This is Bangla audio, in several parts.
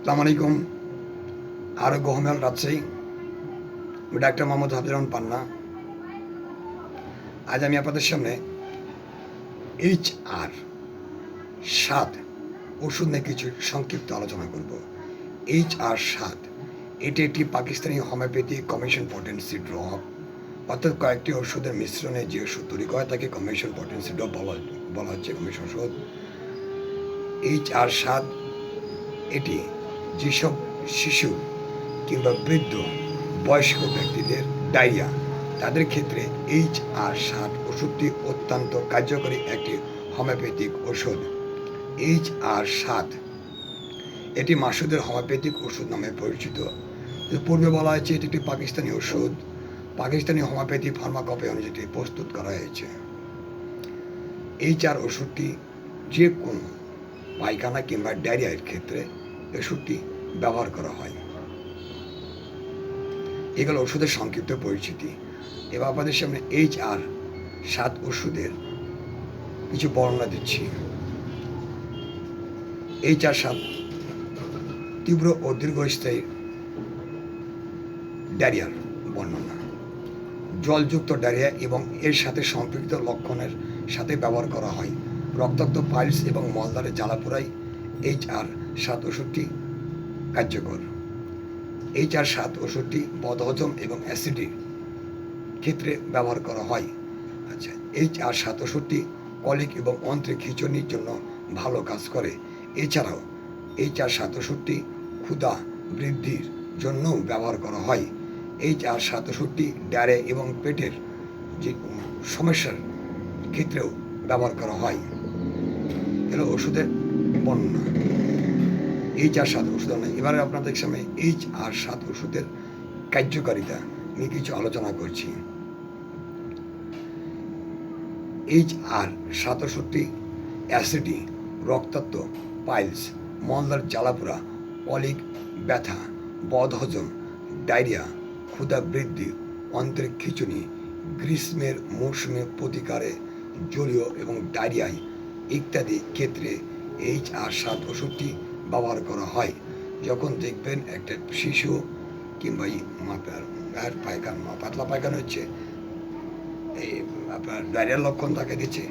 আসসালামু আলাইকুম। আরোগ্য হোমেল রাজশাহী। ডাক্তার মোহাম্মদ হাফিজ রহমান পান্না। আজ আমি আপনাদের সামনে এইচ আর সাত ওষুধ নিয়ে কিছু সংক্ষিপ্ত আলোচনা করব। এইচ আর সাত, এটি একটি Pakistani homeopathy commission potency drop. অর্থাৎ কয়েকটি ওষুধের মিশ্রণে যে ওষুধ তৈরি করে, তাকে কমিশন পটেন্সি ড্রপ বলা বলা হচ্ছে কমিশন ওষুধ। এইচ আর সাত, এটি যেসব শিশু কিংবা বৃদ্ধ বয়স্ক ব্যক্তিদের ডায়রিয়া, তাদের ক্ষেত্রে এইচ আর সাত ওষুধটি অত্যন্ত কার্যকরী একটি হোমিওপ্যাথিক ওষুধ। এইচ আর সাত এটি মাসুদের হোমিওপ্যাথিক ওষুধ নামে পরিচিত। পূর্বে বলা হয়েছে এটি একটি পাকিস্তানি ওষুধ। পাকিস্তানি হোমিওপ্যাথি ফার্মাকপি অনুযায়ী প্রস্তুত করা হয়েছে। এই চার ওষুধটি যে কোনো পায়খানা কিংবা ডায়রিয়ার ক্ষেত্রে ওষুধটি ব্যবহার করা হয়। এগুলো ওষুধের সংক্ষিপ্ত পরিচিতি। এবার আপনাদের সামনে এইচ আর সাত ওষুধের কিছু বর্ণনা দিচ্ছি। এইচ আর সাত তীব্র ও দীর্ঘস্থায়ী ডায়রিয়ার বর্ণনা। জলযুক্ত ডায়রিয়া এবং এর সাথে সম্পৃক্ত লক্ষণের সাথে ব্যবহার করা হয়। রক্তাক্ত পাইলস এবং মলদারে জ্বালাপোড়ায় এইচ আর সাত ওষুধটি কার্যকর। এইচ আর সাত ওষুধটি বদহজম এবং অ্যাসিডির ক্ষেত্রে ব্যবহার করা হয়। আচ্ছা এইচ আর সাত ওষুধটি কলিক এবং অন্ত্রে খিচুনির জন্য ভালো কাজ করে। এছাড়াও এইচ আর সাত ওষুধটি ক্ষুধা বৃদ্ধির জন্যও ব্যবহার করা হয়। এইচ আর সাত ওষুধটি ডায়রে এবং পেটের যে সমস্যার ক্ষেত্রেও ব্যবহার করা হয়। এগুলো ওষুধের বর্ণনা। এইচ আর সাত ওষুধ নয় এবারে আপনাদের সামনে এইচ আর সাত ওষুধের কার্যকারিতা নিয়ে কিছু আলোচনা করছি। এইচ আর সাত ওষুধটি অ্যাসিডি, রক্তাক্ত, পাইলস মলদার জ্বালাপোড়া কলিক ব্যথা, বদহজম, ডায়রিয়া, ক্ষুধা বৃদ্ধি, অন্ত্রের খিচুনি, গ্রীষ্মের মৌসুমে প্রতিকারে জলীয় এবং ডায়রিয়ায় ইত্যাদি ক্ষেত্রে এইচ আর সাত ওষুধটি ব্যবহার করা হয়। যখন দেখবেন একটা শিশু কিংবা আপনার আর পায়খানা পাতলা পায়খানা হচ্ছে, এই আপনার ডায়রিয়ার লক্ষণ তাকে দিচ্ছে,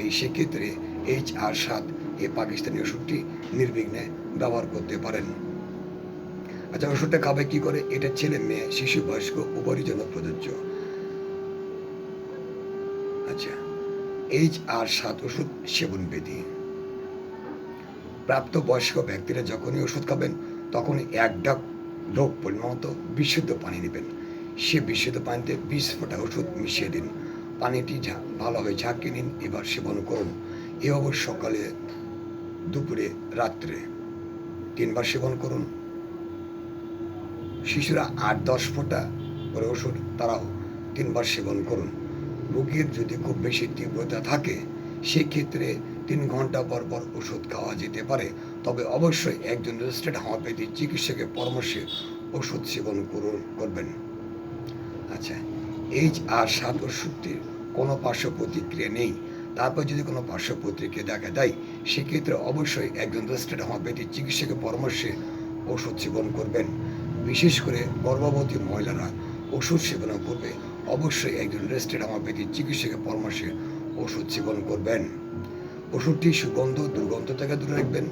এই সেক্ষেত্রে এইচ আর সাত, এই পাকিস্তানি ওষুধটি নির্বিঘ্নে ব্যবহার করতে পারেন। আচ্ছা ওষুধটা খাবে কি করে? এটা ছেলে মেয়ে, শিশু বয়স্ক, উভয়ের জন্য প্রযোজ্য। আচ্ছা এইচ আর সাত ওষুধ সেবন বিধি প্রাপ্ত বয়স্ক ব্যক্তিরা যখনই ওষুধ খাবেন, তখনই এক ডাক ঢোক পরিমাণ মতো বিশুদ্ধ পানি নেবেন। সে বিশুদ্ধ পানিতে বিশ ফোঁটা ওষুধ মিশিয়ে দিন। পানিটি ভালোভাবে ঝাঁকিয়ে নিন, এবার সেবন করুন। এভাবে সকালে, দুপুরে, রাত্রে। তিনবার সেবন করুন। শিশুরা আট, দশ ফোঁটা করে ওষুধ তারাও তিনবার সেবন করুন। রোগীর যদি খুব বেশি তীব্রতা থাকে, সেক্ষেত্রে তিন ঘণ্টা পর পর ওষুধ খাওয়া যেতে পারে। তবে অবশ্যই একজন রেজিস্টার্ড হোমিওপ্যাথি চিকিৎসকের পরামর্শে ওষুধ সেবন করুন, করবেন। আচ্ছা এইচ আর সাত ওষুধটির কোনো পার্শ্ব প্রতিক্রিয়া নেই। তারপর যদি কোনো পার্শ্ব প্রতিক্রিয়া দেখা দেয়, সেক্ষেত্রে অবশ্যই একজন রেজিস্টার্ড হোমিওপ্যাথি চিকিৎসকের পরামর্শে ওষুধ সেবন করবেন। বিশেষ করে গর্ভবতী মহিলারা ওষুধ সেবনের পূর্বে অবশ্যই একজন রেজিস্টার্ড হোমিওপ্যাথি চিকিৎসকের পরামর্শে ওষুধ সেবন করবেন। ওষুধটি সুগন্ধ, দুর্গন্ধ থেকে দূরে রাখবেন।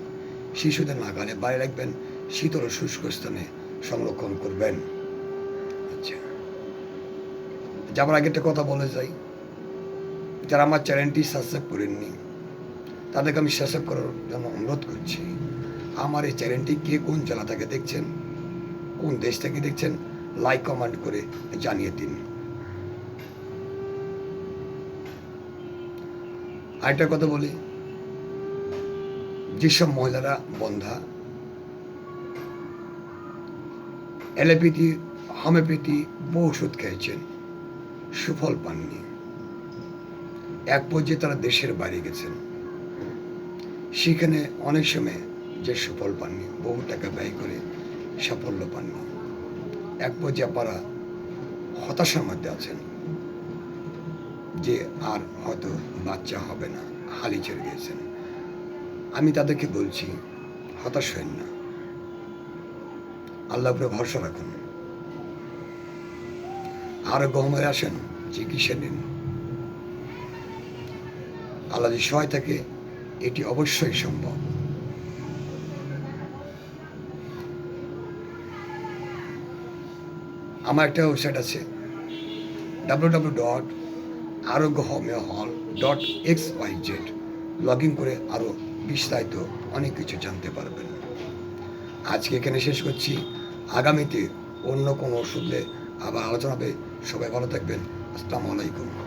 শিশুদের নাগালে বাইরে রাখবেন। শীতল শুষ্ক স্থানে সংরক্ষণ করবেন। আচ্ছা। যাবার আগে একটা কথা বলে যাই। যারা আমার চ্যানেলটি সাবস্ক্রাইব করেননি, তাদেরকে আমি সাবস্ক্রাইব করার জন্য অনুরোধ করছি, আমার এই চ্যানেলটি কে কোন জেলা থেকে দেখছেন, কোন দেশ থেকে দেখছেন লাইক কমেন্ট করে জানিয়ে দিন। আরেকটা কথা বলি যেসব মহিলারা বন্ধা, অ্যালোপ্যাথি, হোমিওপ্যাথি বহু ওষুধ খেয়েছেন, সুফল পাননি। এক পর্যায়ে তারা দেশের বাইরে গেছেন। সেখানে অনেক সময় যে সুফল পাননি, বহু টাকা ব্যয় করে সাফল্য পাননি। এক পর্যায়ে আপনারা হতাশার মধ্যে আছেন যে আর হয়তো বাচ্চা হবে না, হালি ছেড়ে দিয়েছেন। তাদেরকে বলছি, হতাশ হবেন না। আল্লাহ উপরে ভরসা রাখুন। আর গহমের আসেন, চিকিৎসা নিন। আল্লাহ যদি সহায় থাকে, এটি অবশ্যই সম্ভব। আমার একটা ওয়েবসাইট আছে W W dot Arogya homeo hall dot X Y Z log in করে আরও বিস্তারিত অনেক কিছু জানতে পারবেন। আজকে এখানে শেষ করছি। আগামীতে অন্য কোনো ওষুধে আবার আলোচনা হবে। সবাই ভালো থাকবেন। আসসালামু আলাইকুম।